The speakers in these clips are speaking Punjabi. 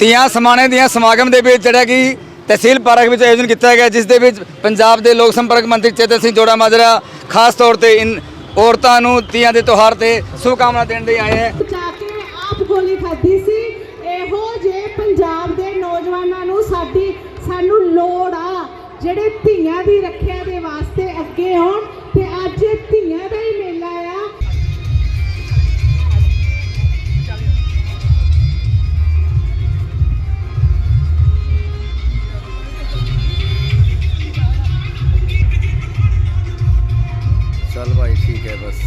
ਤੀਆਂ ਸਮਾਣੇ ਦੀਆਂ ਸਮਾਗਮ ਦੇ ਵਿੱਚ ਜਿਹੜਾ ਕਿ ਤਹਿਸੀਲ ਪਾਰਕ ਵਿੱਚ ਆਯੋਜਨ ਕੀਤਾ ਗਿਆ, ਜਿਸ ਦੇ ਵਿੱਚ ਪੰਜਾਬ ਦੇ ਲੋਕ ਸੰਪਰਕ ਮੰਤਰੀ ਚੇਤਨ ਸਿੰਘ ਜੋੜਾ ਮਾਜਰਾ, ਖਾਸ ਤੌਰ ਤੇ ਇਨ ਔਰਤਾਂ ਨੂੰ ਤੀਆਂ ਦੇ ਤਿਉਹਾਰ ਤੇ ਸ਼ੁਭਕਾਮਨਾ ਦੇਣ ਲਈ ਆਏ ਹੈ। ਬਚਾ ਕੇ ਆਪ ਗੋਲੀ ਖਾਧੀ ਸੀ। ਇਹੋ ਜੇ ਪੰਜਾਬ ਦੇ ਨੌਜਵਾਨਾਂ ਨੂੰ ਸਾਡੀ ਸਾਨੂੰ ਲੋੜ ਆ, ਜਿਹੜੇ ਧੀਆਂ ਦੀ ਰੱਖਿਆ ਦੇ ਵਾਸਤੇ ਅੱਗੇ ਆਉਣ ਚੱਲ ਭਾਈ, ਠੀਕ ਹੈ ਬਸ।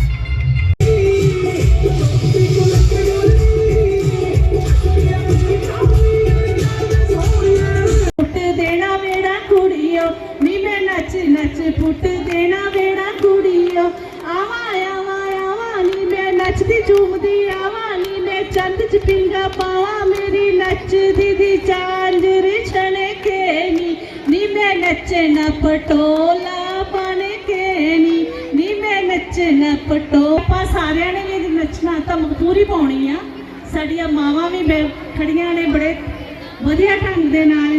ਫੁੱਟ ਦੇਣਾ ਮੇਰਾ ਕੁੜੀਓ, ਨੀ ਮੈਂ ਨੱਚ ਨੱਚ ਫੁੱਟ ਦੇਣਾ ਮੇਰਾ ਕੁੜੀਓ। ਆਵਾ ਆਵਾ ਆਵਾ, ਨੀ ਮੈਂ ਨੱਚਦੀ ਝੂਮਦੀ, ਆਵਾ, ਨੀ ਮੈਂ ਚੰਦ ਚ ਪਿੰਗਾ ਪਾਵਾ। ਮੇਰੀ ਨੱਚਦੀ ਦੀ ਚਾਂਜਰ ਛਣੇ ਖੇਨੀ ਨੀ ਮੈਂ ਨੱਚਣਾ ਪਟੋ ਨੱਚਣਾ ਸਾਰਿਆਂ ਨੇ ਵੀ ਨੱਚਣਾ, ਤਾਂ ਪੂਰੀ ਪਾਉਣੀ ਆ। ਸਾਡੀਆਂ ਮਾਵਾਂ ਵੀ ਬੈ- ਖੜੀਆਂ ਨੇ ਬੜੇ ਵਧੀਆ ਢੰਗ ਦੇ ਨਾਲ।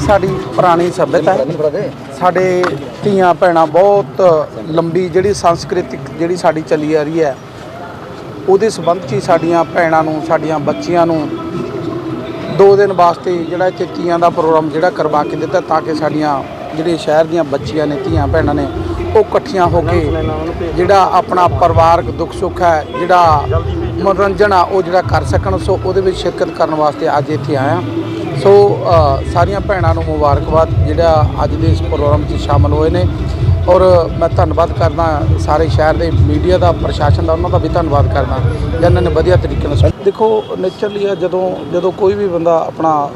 ਇਹ ਸਾਡੀ ਪੁਰਾਣੀ ਸੱਭਿਅਤਾ ਹੈ। ਸਾਡੇ ਧੀਆਂ ਭੈਣਾਂ ਬਹੁਤ ਲੰਬੀ ਜਿਹੜੀ ਸੰਸਕ੍ਰਿਤਿਕ ਜਿਹੜੀ ਸਾਡੀ ਚੱਲੀ ਆ ਰਹੀ ਹੈ, ਉਹਦੇ ਸੰਬੰਧ 'ਚ ਹੀ ਸਾਡੀਆਂ ਭੈਣਾਂ ਨੂੰ, ਸਾਡੀਆਂ ਬੱਚੀਆਂ ਨੂੰ ਦੋ ਦਿਨ ਵਾਸਤੇ ਜਿਹੜਾ ਇੱਥੇ ਤੀਆਂ ਦਾ ਪ੍ਰੋਗਰਾਮ ਜਿਹੜਾ ਕਰਵਾ ਕੇ ਦਿੱਤਾ ਤਾਂ ਕਿ ਸਾਡੀਆਂ ਜਿਹੜੇ ਸ਼ਹਿਰ ਦੀਆਂ ਬੱਚੀਆਂ ਨੇ, ਧੀਆਂ ਭੈਣਾਂ ਨੇ, ਉਹ ਇਕੱਠੀਆਂ ਹੋ ਕੇ ਜਿਹੜਾ ਆਪਣਾ ਪਰਿਵਾਰਕ ਦੁੱਖ ਸੁੱਖ ਹੈ, ਜਿਹੜਾ ਮਨੋਰੰਜਨ ਆ ਉਹ ਜਿਹੜਾ ਕਰ ਸਕਣ, ਸੋ ਉਹਦੇ ਵਿੱਚ ਸ਼ਿਰਕਤ ਕਰਨ ਵਾਸਤੇ ਅੱਜ ਇੱਥੇ ਆਇਆ। ਸੋ ਸਾਰੀਆਂ ਭੈਣਾਂ ਨੂੰ ਮੁਬਾਰਕਬਾਦ, ਜਿਹੜਾ ਅੱਜ ਦੇ ਇਸ ਪ੍ਰੋਗਰਾਮ 'ਚ ਸ਼ਾਮਲ ਹੋਏ ਨੇ। ਔਰ ਮੈਂ ਧੰਨਵਾਦ ਕਰਦਾ ਸਾਰੇ ਸ਼ਹਿਰ ਦੇ ਮੀਡੀਆ ਦਾ, ਪ੍ਰਸ਼ਾਸਨ ਦਾ, ਉਹਨਾਂ ਦਾ ਵੀ ਧੰਨਵਾਦ ਕਰਦਾ, ਜਿਨ੍ਹਾਂ ਨੇ ਵਧੀਆ ਤਰੀਕੇ ਨਾਲ ਦੇਖੋ, ਨੇਚਰਲੀ ਆ, ਜਦੋਂ ਜਦੋਂ ਕੋਈ ਵੀ ਬੰਦਾ ਆਪਣਾ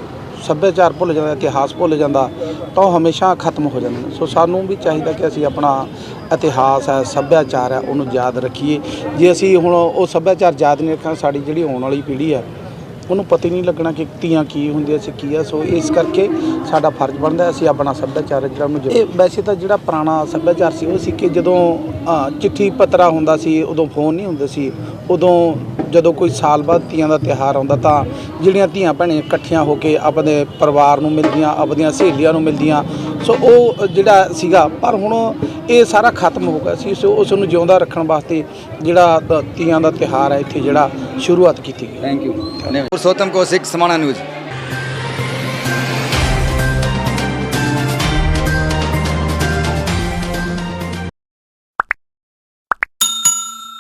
ਸੱਭਿਆਚਾਰ ਭੁੱਲ ਜਾਂਦਾ, ਇਤਿਹਾਸ ਭੁੱਲ ਜਾਂਦਾ, ਤਾਂ ਉਹ ਹਮੇਸ਼ਾ ਖਤਮ ਹੋ ਜਾਂਦੇ। ਸੋ, ਸਾਨੂੰ ਵੀ ਚਾਹੀਦਾ ਕਿ ਅਸੀਂ ਆਪਣਾ ਇਤਿਹਾਸ ਹੈ, ਸੱਭਿਆਚਾਰ ਹੈ, ਉਹਨੂੰ ਯਾਦ ਰੱਖੀਏ। ਜੇ ਅਸੀਂ ਹੁਣ ਉਹ ਸੱਭਿਆਚਾਰ ਯਾਦ ਨਹੀਂ ਰੱਖਾਂ ਸਾਡੀ ਜਿਹੜੀ ਆਉਣ ਵਾਲੀ ਪੀੜ੍ਹੀ ਹੈ ਉਹਨੂੰ ਪਤਾ ਹੀ ਨਹੀਂ ਲੱਗਣਾ ਕਿ ਧੀਆਂ ਕੀ ਹੁੰਦੀਆਂ ਸੀ, ਕੀ ਆ। ਸੋ ਇਸ ਕਰਕੇ ਸਾਡਾ ਫਰਜ਼ ਬਣਦਾ, ਅਸੀਂ ਆਪਣਾ ਸੱਭਿਆਚਾਰ ਜਿਹੜਾ ਉਹਨੂੰ ਇਹ ਵੈਸੇ ਤਾਂ ਜਿਹੜਾ ਪੁਰਾਣਾ ਸੱਭਿਆਚਾਰ ਸੀ, ਉਹ ਸੀ ਕਿ ਜਦੋਂ ਚਿੱਠੀ ਪੱਤਰਾ ਹੁੰਦਾ ਸੀ, ਉਦੋਂ ਫੋਨ ਨਹੀਂ ਹੁੰਦੇ ਸੀ। ਉਦੋਂ ਜਦੋਂ ਕੋਈ ਸਾਲ ਬਾਅਦ ਤੀਆਂ ਦਾ ਤਿਉਹਾਰ ਆਉਂਦਾ ਤਾਂ ਜਿਹੜੀਆਂ ਧੀਆਂ ਭੈਣਾਂ ਇਕੱਠੀਆਂ ਹੋ ਕੇ ਆਪਣੇ ਪਰਿਵਾਰ ਨੂੰ ਮਿਲਦੀਆਂ, ਆਪਣੀਆਂ ਸਹੇਲੀਆਂ ਨੂੰ ਮਿਲਦੀਆਂ ਸੋ ਉਹ ਜਿਹੜਾ ਸੀਗਾ, ਪਰ ਹੁਣ ਇਹ ਸਾਰਾ ਖਤਮ ਹੋ ਗਿਆ ਸੀ, ਸੋ ਉਸ ਨੂੰ ਜਿਉਂਦਾ ਰੱਖਣ ਵਾਸਤੇ ਜਿਹੜਾ ਤੀਆਂ ਦਾ ਤਿਹਾਰ ਹੈ, ਇੱਥੇ ਜਿਹੜਾ ਸ਼ੁਰੂਆਤ ਕੀਤੀ ਗਈ। ਥੈਂਕ ਯੂ ਧੰਨਵਾਦ। ਸੋਤਮ ਕੋ ਸਿੱਖ ਸਮਾਣਾ ਨਿਊਜ਼।